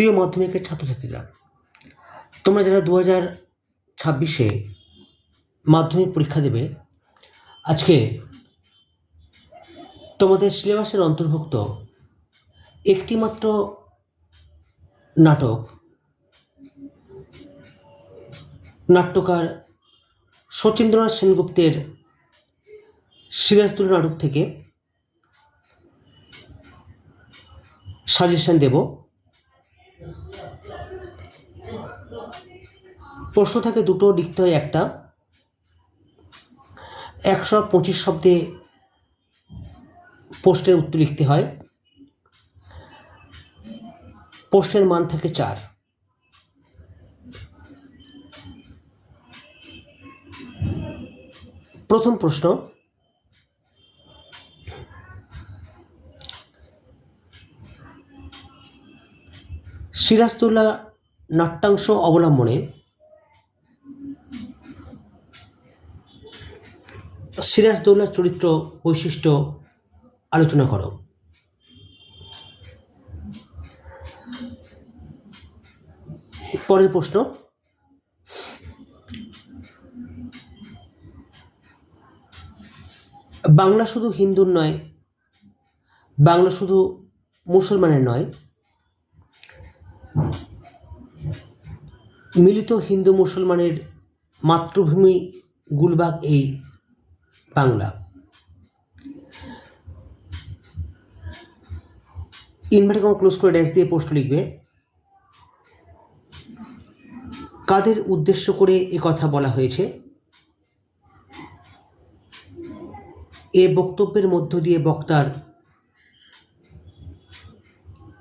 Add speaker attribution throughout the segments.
Speaker 1: প্রিয় মাধ্যমিকের ছাত্রছাত্রীরা, তোমরা যারা দু হাজার ছাব্বিশে মাধ্যমিক পরীক্ষা দেবে, আজকে তোমাদের সিলেবাসের অন্তর্ভুক্ত একটি মাত্র নাটক, নাট্যকার শচীন্দ্রনাথ সেনগুপ্তের সিরাজদুল নাটক থেকে সাজেশন দেব। প্রশ্ন থাকে দুটো, লিখতে হয় একটা। একশো পঁচিশ শব্দে প্রশ্নের উত্তর লিখতে হয়। প্রশ্নের মান থাকে চার। প্রথম প্রশ্ন সিরাজদৌল্লা নাট্যাংশ অবলম্বনে সিরাজদৌল্লার চরিত্র বৈশিষ্ট্য আলোচনা করো। পরের প্রশ্ন। বাংলা শুধু হিন্দুর নয়, বাংলা শুধু মুসলমানের নয় মিলিত হিন্দু মুসলমানের মাতৃভূমি গুলবাগ এই বাংলা। ইনভার্টার কমা ক্লোজ করে ড্যাশ দিয়ে পোস্ট লিখবে, কাদের উদ্দেশ্য করে এ কথা বলা হয়েছে? এ বক্তব্যের মধ্য দিয়ে বক্তার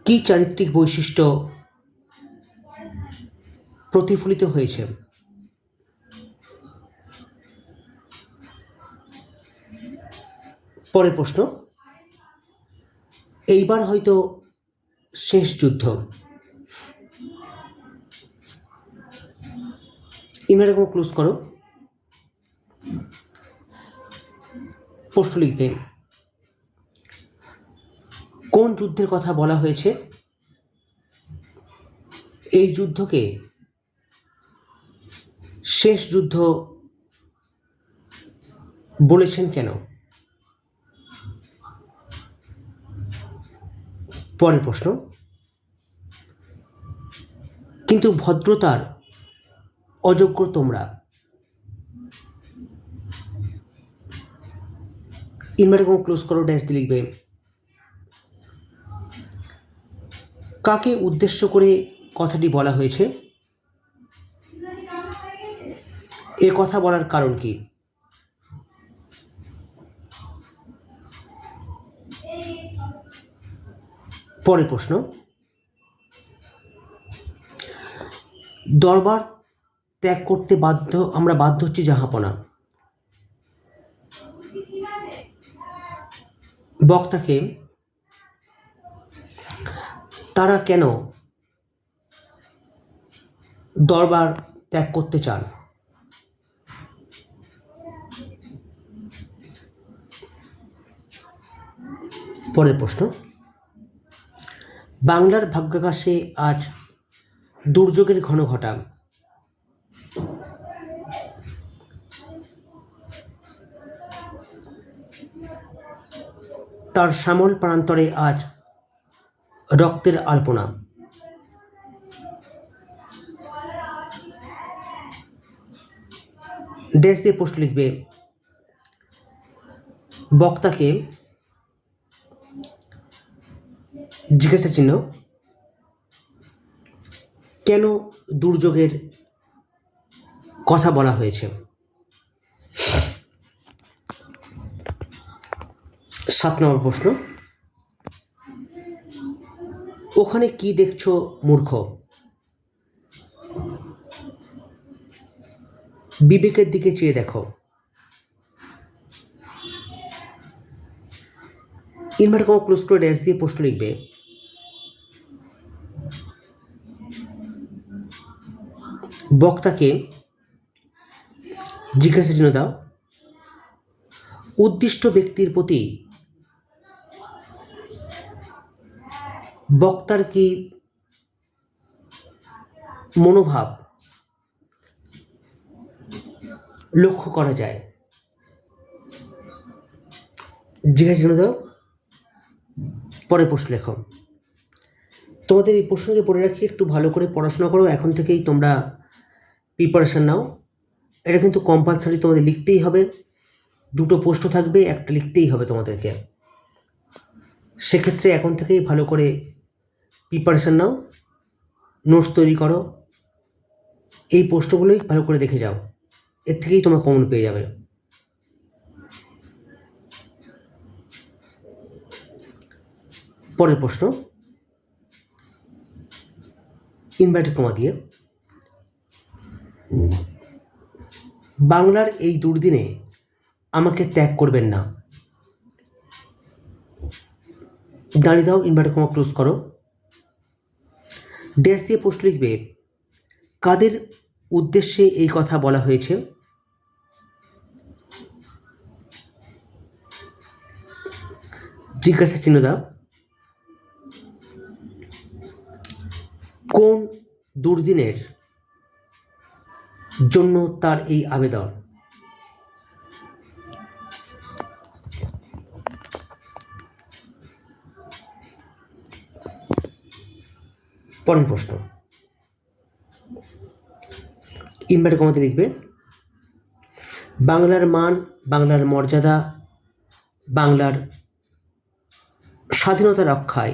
Speaker 1: কি চারিত্রিক বৈশিষ্ট্য প্রতিফলিত হয়েছে। পরের প্রশ্ন, এইবার হয়তো শেষ যুদ্ধ। ইমেল এখন ক্লোজ করো। প্রশ্ন লিখবে, কোন যুদ্ধের কথা বলা হয়েছে? এই যুদ্ধকে শেষ যুদ্ধ বলেছেন কেন? পরের প্রশ্ন। কিন্তু ভদ্রতার অযোগ্য তোমরা। ইনভার্টার কোনো ক্লোজ করো, ড্যাশ দিয়ে লিখবে। কাকে উদ্দেশ্য করে কথাটি বলা হয়েছে? এ কথা বলার কারণ কি? পরের প্রশ্ন। দরবার ত্যাগ করতে বাধ্য, আমরা বাধ্য হচ্ছি জাহাপনা। বক্তাকে, তারা কেন দরবার ত্যাগ করতে চান? পরের প্রশ্ন। বাংলার ভাগ্যাকাশে আজ দুর্যোগের ঘন ঘটা। তার শ্যামল প্রান্তরে আজ রক্তের আলপনা ড্যাশ দিয়ে পোস্ট লিখবে, বক্তাকে জিজ্ঞাসা চিহ্ন, কেন দুর্যোগের কথা বলা হয়েছে? সাত নম্বর প্রশ্ন, ওখানে কি দেখছ মূর্খ? বিবেকের দিকে চেয়ে দেখো। ইনভার্টার কোনো ক্লোজ করে ড্যাশ দিয়ে প্রশ্ন লিখবে বক্তাকে জিজ্ঞাসা চিহ্ন দাও। উদ্দিষ্ট ব্যক্তির প্রতি বক্তার কি মনোভাব লক্ষ্য করা যায়? জিজ্ঞাসা জন্য দাও। পরে প্রশ্ন লেখো। তোমাদের এই প্রশ্নকে পড়ে রাখি, একটু ভালো করে পড়াশোনা করো। এখন থেকেই তোমরা প্রিপারেশান নাও। এটা কিন্তু কম্পালসারি তোমাদের লিখতেই হবে। দুটো পোস্ট থাকবে, একটা লিখতেই হবে তোমাদেরকে। সেক্ষেত্রে এখন থেকেই ভালো করে প্রিপারেশান নাও। নোটস তৈরি করো। এই পোস্টগুলোই ভালো করে দেখে যাও। এর থেকেই তোমরা কমন পেয়ে যাবে। পরের প্রশ্ন। ইনভার্টেড কমা দিয়ে বাংলার এই দুর্দিনে আমাকে ত্যাগ করবেন না। দাঁড়িয়ে দাও ইনভার্টার কমা ক্লোজ করো। ড্যাশ দিয়ে পোস্ট লিখবে, কাদের উদ্দেশ্যে এই কথা বলা হয়েছে? জিজ্ঞাসা চিহ্ন দাও। কোন দুর্দিনের জন্য তার এই আবেদন। পরের প্রশ্ন। ইনভার্ট কমাতে লিখবে, বাংলার মান, বাংলার মর্যাদা, বাংলার স্বাধীনতা রক্ষায়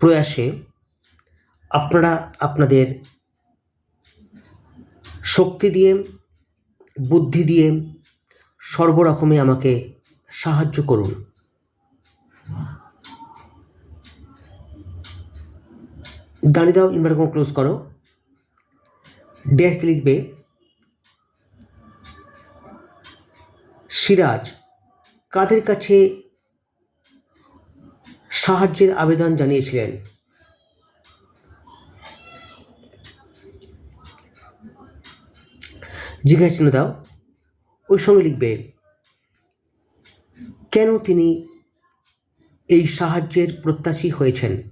Speaker 1: প্রয়াসে আপনারা আপনাদের শক্তি দিয়ে, বুদ্ধি দিয়ে সর্বরকমে আমাকে সাহায্য করুন। দাঁড়িয়ে দাও ইনভার্টার ক্লোজ করো। ড্যাশ লিখবে, সিরাজ, কাদের কাছে সাহায্যের আবেদন জানিয়েছিলেন? জিজ্ঞাসা চিহ্ন দাও। ওই সঙ্গে লিখবে, কেন তিনি এই সাহায্যের প্রত্যাশী হয়েছেন?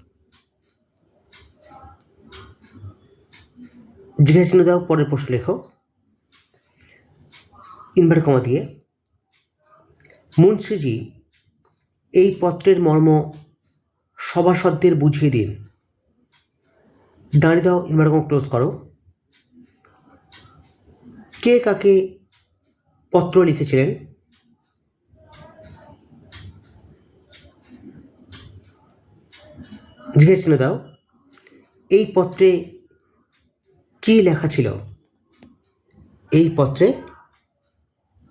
Speaker 1: জিজ্ঞাসা চিহ্ন দাও, পরের প্রশ্ন লেখো। ইনভার কমা দিয়ে, মুন্সিজি, এই পত্রের মর্ম সভাসদদের বুঝিয়ে দিন। দাঁড়িয়ে দাও ইনভার কমা ক্লোজ করো। কে কাকে পত্র লিখেছিলেন? জিজ্ঞেস দাও, এই পত্রে কি লেখা ছিল? এই পত্রে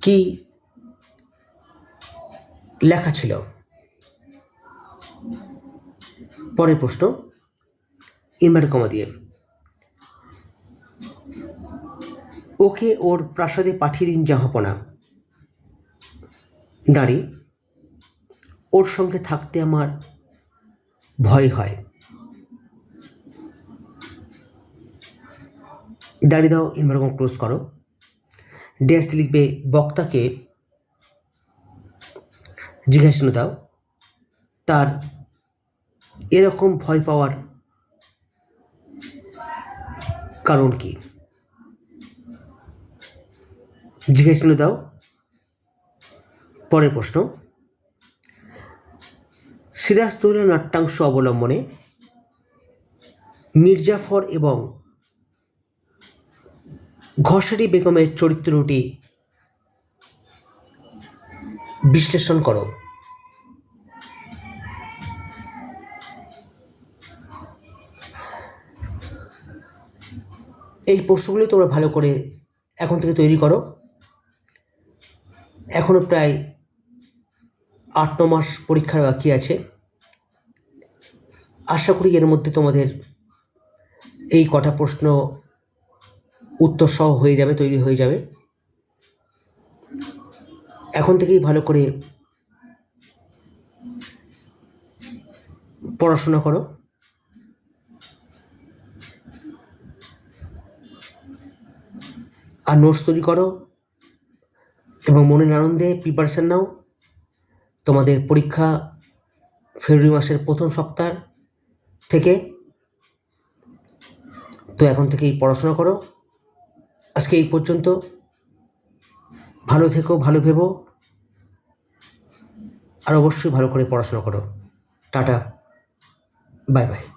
Speaker 1: কি লেখা ছিল? পরের প্রশ্ন, ইনভার্টার কমা দিয়ে। ওকে ওর প্রাসাদে পাঠিয়ে দিন জাহাপনা দাঁড়ি, ওর সঙ্গে থাকতে আমার ভয় হয়। দাঁড়িয়ে দাও ইনভার্কম ক্লোজ করো। ড্যাশ লিখবে, বক্তাকে জিজ্ঞাসা দাও। তার এরকম ভয় পাওয়ার কারণ কি? জিজ্ঞাসা দাও। পরের প্রশ্ন। সিরাজদৌল্লা নাট্যাংশ অবলম্বনে মির্জাফর এবং ঘষারি বেগমের চরিত্রটি বিশ্লেষণ করো। এই প্রশ্নগুলি তোমরা ভালো করে এখন থেকে তৈরি করো। এখনও প্রায় আট, ন মাস পরীক্ষার বাকি আছে। আশা করি এর মধ্যে তোমাদের এই কটা প্রশ্ন উত্তর সহ হয়ে যাবে, তৈরি হয়ে যাবে। এখন থেকেই ভালো করে পড়াশোনা করো। আর নোটস তৈরি করো। এবং মনের আনন্দে প্রিপারেশান নাও। তোমাদের পরীক্ষা ফেব্রুয়ারি মাসের প্রথম সপ্তাহ থেকে। তো এখন থেকেই পড়াশোনা করো। আজকে এই পর্যন্ত। ভালো থেকো, ভালো ভেবো। আর অবশ্যই ভালো করে পড়াশোনা করো। টাটা। Bye bye.